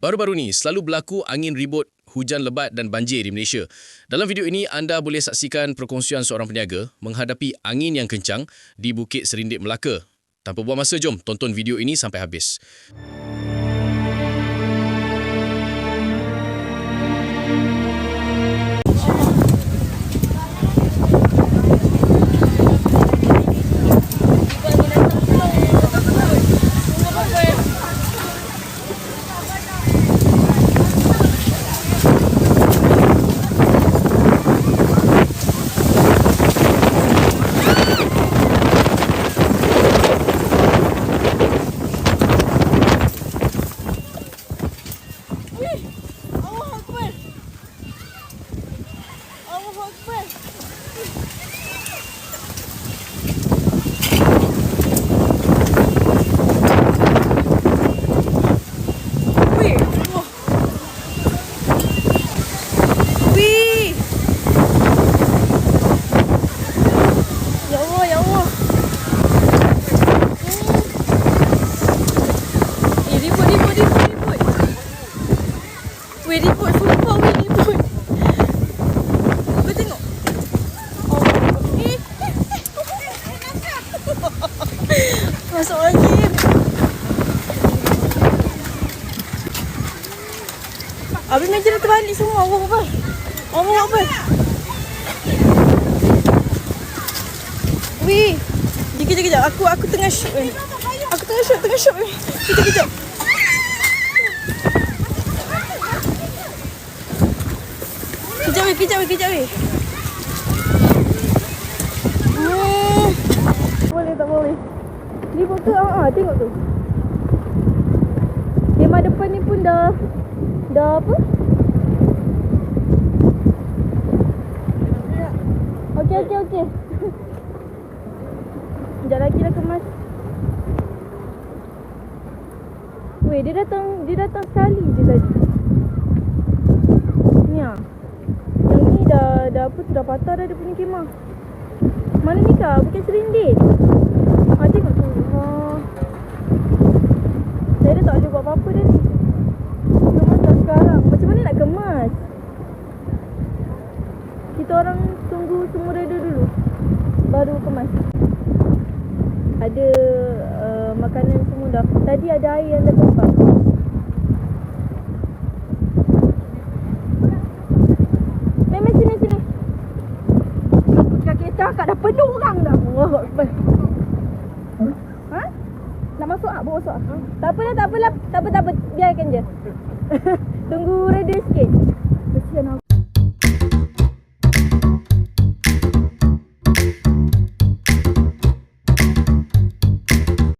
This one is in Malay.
Baru-baru ni selalu berlaku angin ribut, hujan lebat dan banjir di Malaysia. Dalam video ini anda boleh saksikan perkongsian seorang peniaga menghadapi angin yang kencang di Bukit Serindip Melaka. Tanpa buang masa, jom tonton video ini sampai habis. Allah Akbar. Wih, Allah. Wih. Ya Allah, ya Allah. Hmm. Eh, ribut, ribut, ribut, ribut. Weh ribut sumpah weh ribut Kau tengok Oh Eh Masuk angin Habis meja dah terbalik semua Allah Akbar Allah Akbar Weh Kejap kejap kejap Aku aku tengah shoot weh. Aku tengah shoot tengah shoot weh. Kejap kejap Kejap weh, kejap weh, kejap weh. Hmm. Boleh tak boleh? Ribut tu, ah, ah, tengok tu. Kemah depan ni pun dah, dah apa? Okey, okey, okey. Sekejap lagi dah kemas. Weh, dia datang, dia datang sekali je tadi. Ni ah. Yang ni dah dah apa tu dah patah dah dia punya kemah. Mana ni kak? Bukit Serindit. Ha tengok tu. Ha. Saya dah tak boleh buat apa-apa dah ni. Kemas dah sekarang. Macam mana nak kemas? Kita orang tunggu semua reda dulu. Baru kemas. Ada uh, makanan semua dah. Tadi ada air yang dah tumpah. Meh, meh, sini, sini. Kat kereta akak dah penuh orang dah. Allah Akbar. Ha? Nak masuk ah? Bawa masuk ah? Tak apa dah, tak apa lah. Tak apa, tak apa. Biarkan je. Tunggu reda sikit.